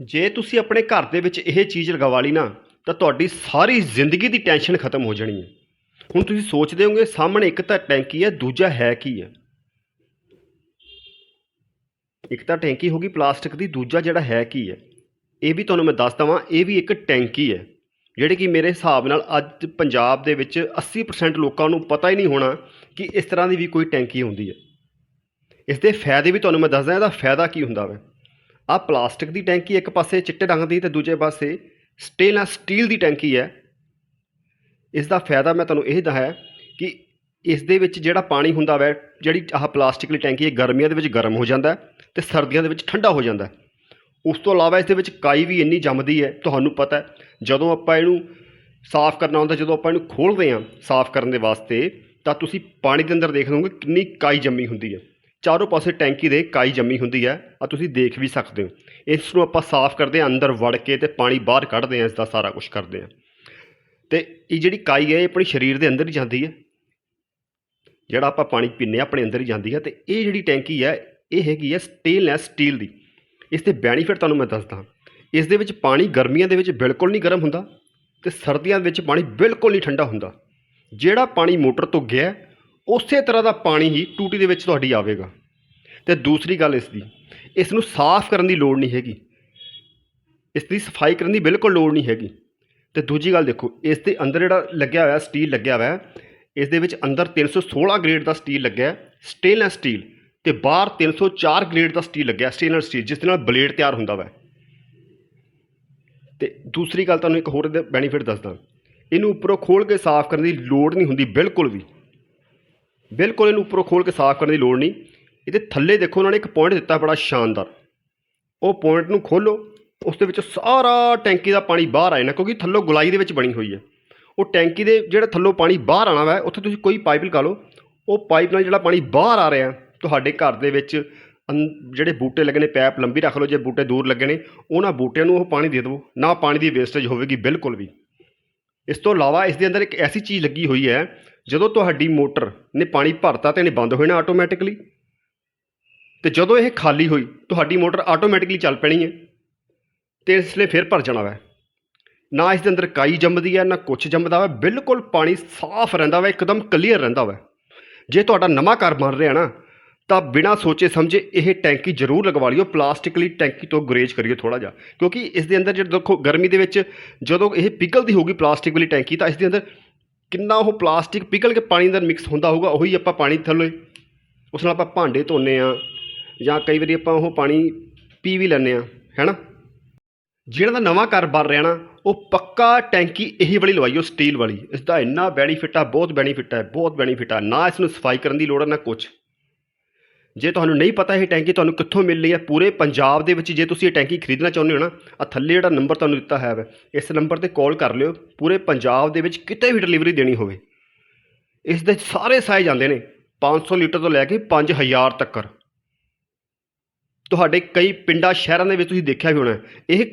ਜੇ ਤੁਸੀਂ ਆਪਣੇ ਘਰ ਦੇ ਵਿੱਚ ਇਹ ਚੀਜ਼ ਲਗਵਾ ਲਈ ਨਾ, ਤਾਂ ਤੁਹਾਡੀ ਸਾਰੀ ਜ਼ਿੰਦਗੀ ਦੀ ਟੈਨਸ਼ਨ ਖਤਮ ਹੋ ਜਾਣੀ ਹੈ। ਹੁਣ ਤੁਸੀਂ ਸੋਚਦੇ ਹੋਗੇ ਸਾਹਮਣੇ ਇੱਕ ਤਾਂ ਟੈਂਕੀ ਹੈ, ਦੂਜਾ ਹੈ ਕੀ ਹੈ? ਇੱਕ ਤਾਂ ਟੈਂਕੀ ਹੋ ਗਈ ਪਲਾਸਟਿਕ ਦੀ, ਦੂਜਾ ਜਿਹੜਾ ਹੈ ਕੀ ਹੈ? ਇਹ ਵੀ ਤੁਹਾਨੂੰ ਮੈਂ ਦੱਸ ਦਵਾਂ, ਇਹ ਵੀ ਇੱਕ ਟੈਂਕੀ ਹੈ, ਜਿਹੜੀ ਕਿ ਮੇਰੇ ਹਿਸਾਬ ਨਾਲ ਅੱਜ ਪੰਜਾਬ ਦੇ ਵਿੱਚ 80% ਲੋਕਾਂ ਨੂੰ ਪਤਾ ਹੀ ਨਹੀਂ ਹੋਣਾ ਕਿ ਇਸ ਤਰ੍ਹਾਂ ਦੀ ਵੀ ਕੋਈ ਟੈਂਕੀ ਹੁੰਦੀ ਹੈ। ਇਸ ਦੇ ਫਾਇਦੇ ਵੀ ਤੁਹਾਨੂੰ ਮੈਂ ਦੱਸਦਾ ਇਹਦਾ ਫਾਇਦਾ ਕੀ ਹੁੰਦਾ ਵਾ? ਆਹ ਪਲਾਸਟਿਕ ਦੀ ਟੈਂਕੀ ਇੱਕ ਪਾਸੇ ਚਿੱਟੇ ਰੰਗ ਦੀ ਤੇ ਦੂਜੇ ਪਾਸੇ ਸਟੇਨਲੈਸ ਸਟੀਲ ਦੀ ਟੈਂਕੀ ਹੈ। ਇਸ ਦਾ ਫਾਇਦਾ ਮੈਂ ਤੁਹਾਨੂੰ ਇਹ ਦੱਸਿਆ ਕਿ ਇਸ ਦੇ ਵਿੱਚ ਜਿਹੜਾ ਪਾਣੀ ਹੁੰਦਾ ਵੈ, ਜਿਹੜੀ ਆਹ ਪਲਾਸਟਿਕ ਦੀ ਟੈਂਕੀ ਹੈ, ਗਰਮੀਆਂ ਦੇ ਵਿੱਚ ਗਰਮ ਹੋ ਜਾਂਦਾ ਹੈ ਤੇ ਸਰਦੀਆਂ ਦੇ ਵਿੱਚ ਠੰਡਾ ਹੋ ਜਾਂਦਾ। ਉਸ ਤੋਂ ਇਲਾਵਾ ਇਸ ਦੇ ਵਿੱਚ ਕਾਈ ਵੀ ਇੰਨੀ ਜੰਮਦੀ ਹੈ, ਤੁਹਾਨੂੰ ਪਤਾ ਹੈ, ਜਦੋਂ ਆਪਾਂ ਇਹਨੂੰ ਸਾਫ਼ ਕਰਨਾ ਹੁੰਦਾ, ਜਦੋਂ ਆਪਾਂ ਇਹਨੂੰ ਖੋਲ੍ਹਦੇ ਹਾਂ ਸਾਫ਼ ਕਰਨ ਦੇ ਵਾਸਤੇ, ਤਾਂ ਤੁਸੀਂ ਪਾਣੀ ਦੇ ਅੰਦਰ ਦੇਖ ਲਓਗੇ ਕਿੰਨੀ ਕਾਈ ਜੰਮੀ ਹੁੰਦੀ ਹੈ। ਚਾਰੋਂ ਪਾਸੇ ਟੈਂਕੀ ਦੇ ਕਾਈ ਜੰਮੀ ਹੁੰਦੀ ਹੈ ਆ ਤੁਸੀਂ ਦੇਖ ਵੀ ਸਕਦੇ ਹੋ। ਇਸ ਨੂੰ ਆਪਾਂ ਸਾਫ਼ ਕਰਦੇ ਹਾਂ, ਅੰਦਰ ਵੜ ਕੇ ਤੇ ਪਾਣੀ ਬਾਹਰ ਕੱਢਦੇ ਹਾਂ ਇਸ ਦਾ ਸਾਰਾ ਕੁਝ ਕਰਦੇ ਹਾਂ। ਤੇ ਇਹ ਜਿਹੜੀ ਕਾਈ ਹੈ, ਇਹ ਆਪਣੇ ਸਰੀਰ ਦੇ ਅੰਦਰ ਹੀ ਜਾਂਦੀ ਹੈ। ਜਿਹੜਾ ਆਪਾਂ ਪਾਣੀ ਪੀਂਦੇ ਹਾਂ, ਆਪਣੇ ਅੰਦਰ ਹੀ ਜਾਂਦੀ ਹੈ। ਤੇ ਇਹ ਜਿਹੜੀ ਟੈਂਕੀ ਹੈ, ਇਹ ਹੈਗੀ ਹੈ ਸਟੇਨਲੈਸ ਸਟੀਲ ਦੀ। ਇਸ ਦੇ ਬੈਨੀਫਿਟ ਤੁਹਾਨੂੰ ਮੈਂ ਦੱਸਦਾ ਇਸ ਦੇ ਵਿੱਚ ਪਾਣੀ ਗਰਮੀਆਂ ਦੇ ਵਿੱਚ ਬਿਲਕੁਲ ਨਹੀਂ ਗਰਮ ਹੁੰਦਾ ਤੇ ਸਰਦੀਆਂ ਵਿੱਚ ਪਾਣੀ ਬਿਲਕੁਲ ਨਹੀਂ ਠੰਡਾ ਹੁੰਦਾ। ਜਿਹੜਾ ਪਾਣੀ ਮੋਟਰ ਤੋਂ ਗਿਆ, ਉਸੇ ਤਰ੍ਹਾਂ ਦਾ ਪਾਣੀ ਹੀ ਟੂਟੀ ਦੇ ਵਿੱਚ ਤੁਹਾਡੀ ਆਵੇਗਾ। ਤੇ ਦੂਸਰੀ ਗੱਲ ਇਸ ਦੀ ਇਸ ਨੂੰ ਸਾਫ਼ ਕਰਨ ਦੀ ਲੋੜ ਨਹੀਂ ਹੈਗੀ। ਇਸ ਦੀ ਸਫ਼ਾਈ ਕਰਨ ਦੀ ਬਿਲਕੁਲ ਲੋੜ ਨਹੀਂ ਹੈਗੀ। ਤੇ ਦੂਜੀ ਗੱਲ ਦੇਖੋ, ਇਸ ਦੇ ਅੰਦਰ ਜਿਹੜਾ ਲੱਗਿਆ ਹੋਇਆ ਸਟੀਲ ਲੱਗਿਆ ਹੋਇਆ, ਇਸ ਦੇ ਵਿੱਚ ਅੰਦਰ 316 ਗ੍ਰੇਡ ਦਾ ਸਟੀਲ ਲੱਗਿਆ ਹੈ ਸਟੇਨਲੈਸ ਸਟੀਲ ਤੇ ਬਾਹਰ 304 ਗ੍ਰੇਡ ਦਾ ਸਟੀਲ ਲੱਗਿਆ, ਸਟੇਨਲੈਸ ਸਟੀਲ, ਜਿਸ ਦੇ ਨਾਲ ਬਲੇਡ ਤਿਆਰ ਹੁੰਦਾ ਵਾ। ਤੇ ਦੂਸਰੀ ਗੱਲ ਤੁਹਾਨੂੰ ਇੱਕ ਹੋਰ ਇਹਦੇ ਬੈਨੀਫਿਟ ਦੱਸਦਾ। ਇਹਨੂੰ ਉੱਪਰੋਂ ਖੋਲ ਕੇ ਸਾਫ਼ ਕਰਨ ਦੀ ਲੋੜ ਨਹੀਂ ਹੁੰਦੀ ਬਿਲਕੁਲ ਵੀ। ਬਿਲਕੁਲ ਇਹਨੂੰ ਉੱਪਰੋਂ ਖੋਲ ਕੇ ਸਾਫ਼ ਕਰਨ ਦੀ ਲੋੜ ਨਹੀਂ। ਇਹਦੇ ਥੱਲੇ ਦੇਖੋ ਉਹਨਾਂ ਨੇ ਇੱਕ ਪੁਆਇੰਟ ਦਿੱਤਾ ਬੜਾ ਸ਼ਾਨਦਾਰ। ਉਹ ਪੁਆਇੰਟ ਨੂੰ ਖੋਲੋ ਉਸ ਦੇ ਵਿੱਚ ਸਾਰਾ ਟੈਂਕੀ ਦਾ ਪਾਣੀ ਬਾਹਰ ਆ ਜਾਣਾ, ਕਿਉਂਕਿ ਥੱਲੋਂ ਗੁਲਾਈ ਦੇ ਵਿੱਚ ਬਣੀ ਹੋਈ ਹੈ। ਉਹ ਟੈਂਕੀ ਦੇ ਜਿਹੜਾ ਥੱਲੋਂ ਪਾਣੀ ਬਾਹਰ ਆਣਾ ਵਾ, ਉੱਥੇ ਤੁਸੀਂ ਕੋਈ ਪਾਈਪ ਲਗਾ ਲਓ, ਉਹ ਪਾਈਪ ਨਾਲ ਜਿਹੜਾ ਪਾਣੀ ਬਾਹਰ ਆ ਰਿਹਾ, ਤੁਹਾਡੇ ਘਰ ਦੇ ਵਿੱਚ ਅੰ- ਜਿਹੜੇ ਬੂਟੇ ਲੱਗੇ ਨੇ, ਪੈਪ ਲੰਬੀ ਰੱਖ ਲਓ, ਜੇ ਬੂਟੇ ਦੂਰ ਲੱਗੇ ਨੇ, ਉਹਨਾਂ ਬੂਟਿਆਂ ਨੂੰ ਉਹ ਪਾਣੀ ਦੇ ਦਿਓ, ਨਾ ਪਾਣੀ ਦੀ ਵੇਸਟੇਜ ਹੋਵੇਗੀ, ਬਿਲਕੁਲ ਵੀ। ਇਸ ਤੋਂ ਇਲਾਵਾ ਇਸ ਦੇ ਅੰਦਰ ਇੱਕ ਐਸੀ ਚੀਜ਼ ਲੱਗੀ ਹੋਈ ਹੈ, ਜਦੋਂ ਤੁਹਾਡੀ ਮੋਟਰ ਨੇ ਪਾਣੀ ਭਰਤਾ ਤੇ ਇਹਨੇ ਬੰਦ ਹੋ ਜਾਣਾ ਆਟੋਮੈਟਿਕਲੀ ਤੇ ਜਦੋਂ ਇਹ ਖਾਲੀ ਹੋਈ, ਤੁਹਾਡੀ ਮੋਟਰ ਆਟੋਮੈਟਿਕਲੀ ਚੱਲ ਪੈਣੀ ਹੈ ਤੇ ਇਸ ਲਈ ਫਿਰ ਭਰ ਜਾਣਾ ਵੈ। ਨਾ ਇਸ ਦੇ ਅੰਦਰ ਕਾਈ ਜੰਮਦੀ ਹੈ, ਨਾ ਕੁਛ ਜੰਮਦਾ ਵਾ, ਬਿਲਕੁਲ ਪਾਣੀ ਸਾਫ਼ ਰਹਿੰਦਾ ਵੈ, ਇੱਕਦਮ ਕਲੀਅਰ ਰਹਿੰਦਾ ਵੈ। ਜੇ ਤੁਹਾਡਾ ਨਵਾਂ ਘਰ ਬਣ ਰਿਹਾ ਨਾ, ਤਾਂ ਬਿਨਾਂ ਸੋਚੇ ਸਮਝੇ ਇਹ ਟੈਂਕੀ ਜ਼ਰੂਰ ਲਗਵਾ ਲਿਓ, ਪਲਾਸਟਿਕ ਵਾਲੀ ਟੈਂਕੀ ਤੋਂ ਗੁਰੇਜ਼ ਕਰਿਓ ਥੋੜਾ ਜਿਹਾ। ਕਿਉਂਕਿ ਇਸ ਦੇ ਅੰਦਰ ਜਿਹੜਾ ਦੇਖੋ, ਗਰਮੀ ਦੇ ਵਿੱਚ ਜਦੋਂ ਇਹ ਪਿਘਲਦੀ ਹੋਊਗੀ ਪਲਾਸਟਿਕ ਵਾਲੀ ਟੈਂਕੀ, ਤਾਂ ਇਸ ਦੇ ਅੰਦਰ ਕਿੰਨਾ ਉਹ ਪਲਾਸਟਿਕ ਪਿਘਲ ਕੇ ਪਾਣੀ ਅੰਦਰ ਮਿਕਸ ਹੁੰਦਾ ਹੋਊਗਾ, ਉਹੀ ਆਪਾਂ ਪਾਣੀ ਥੱਲੇ, ਉਸ ਨਾਲ ਆਪਾਂ ਭਾਂਡੇ ਧੋਨੇ ਆ। ਜਾਂ ਕਈ ਵਾਰੀ ਆਪਾਂ ਉਹ ਪਾਣੀ ਪੀ ਵੀ ਲੈਂਦੇ ਆ ਹੈਨਾ ਜਿਹੜਾ ਦਾ ਨਵਾਂ ਘਰ ਬਣ ਰਿਹਾ ਨਾ, ਉਹ ਪੱਕਾ ਟੈਂਕੀ ਇਹੀ ਵਾਲੀ ਲਵਾਈਓ ਸਟੀਲ ਵਾਲੀ। ਇਸ ਦਾ ਇੰਨਾ ਬੈਨੀਫਿਟ ਆ, ਬਹੁਤ ਬੈਨੀਫਿਟ ਹੈ ਬਹੁਤ ਬੈਨੀਫਿਟ ਆ। ਨਾ ਇਸ ਨੂੰ ਸਫ਼ਾਈ ਕਰਨ ਦੀ ਲੋੜ ਹੈ ਨਾ ਕੁਛ। ਜੇ ਤੁਹਾਨੂੰ ਨਹੀਂ ਪਤਾ ਇਹ ਟੈਂਕੀ ਤੁਹਾਨੂੰ ਕਿੱਥੋਂ ਮਿਲ ਰਹੀ ਹੈ ਪੂਰੇ ਪੰਜਾਬ ਦੇ ਵਿੱਚ ਜੇ ਤੁਸੀਂ ਇਹ ਟੈਂਕੀ ਖਰੀਦਣਾ ਚਾਹੁੰਦੇ ਹੋ ਨਾ ਆ ਥੱਲੇ ਜਿਹੜਾ ਨੰਬਰ ਤੁਹਾਨੂੰ ਦਿੱਤਾ ਹੈ ਵਾ, ਇਸ ਨੰਬਰ ਤੇ ਕਾਲ ਕਰ ਲਿਓ, ਪੂਰੇ ਪੰਜਾਬ ਦੇ ਵਿੱਚ ਕਿਤੇ ਵੀ ਡਿਲੀਵਰੀ ਦੇਣੀ ਹੋਵੇ। ਇਸ ਦੇ ਸਾਰੇ ਸਾਈਜ਼ ਆਉਂਦੇ ਨੇ 500 ਲੀਟਰ ਤੋਂ ਲੈ ਕੇ 5000 ਤੱਕ ਤੁਹਾਡੇ ਕਈ ਪਿੰਡਾਂ ਸ਼ਹਿਰਾਂ ਦੇ ਵਿੱਚ ਤੁਸੀਂ ਦੇਖਿਆ ਵੀ ਹੋਣਾ ਇਹ